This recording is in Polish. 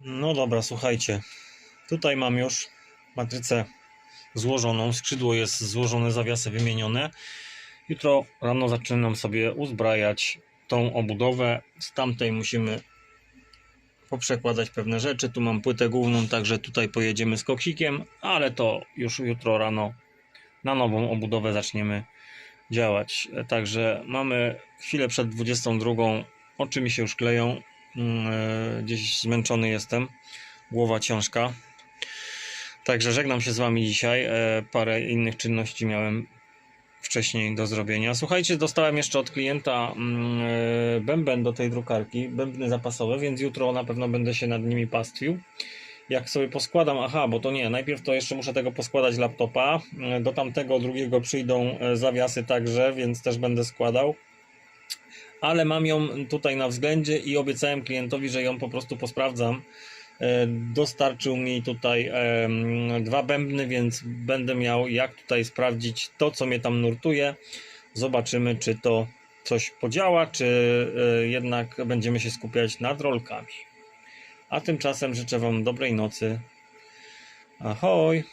No dobra, słuchajcie. Tutaj mam już matrycę złożoną. Skrzydło jest złożone, zawiasy wymienione. Jutro rano zaczynam sobie uzbrajać tą obudowę. Z tamtej musimy poprzekładać pewne rzeczy. Tu mam płytę główną, także tutaj pojedziemy z koksikiem, ale to już jutro rano na nową obudowę zaczniemy działać. Także mamy chwilę przed 22. Oczy mi się już kleją. Mm, e, Gdzieś zmęczony jestem. Głowa ciężka. Także żegnam się z Wami dzisiaj. E, Parę innych czynności miałem wcześniej do zrobienia. Słuchajcie, dostałem jeszcze od klienta mm, e, bęben do tej drukarki, bębny zapasowe, więc jutro na pewno będę się nad nimi pastwił. Jak sobie poskładam, aha, bo to nie, najpierw to jeszcze muszę tego poskładać laptopa. Do tamtego drugiego przyjdą zawiasy także, więc też będę składał. Ale mam ją tutaj na względzie i obiecałem klientowi, że ją po prostu posprawdzam. E, Dostarczył mi tutaj dwa bębny, więc będę miał jak tutaj sprawdzić to, co mnie tam nurtuje. Zobaczymy, czy to coś podziała, czy e, jednak będziemy się skupiać nad rolkami. A tymczasem życzę Wam dobrej nocy. Ahoj!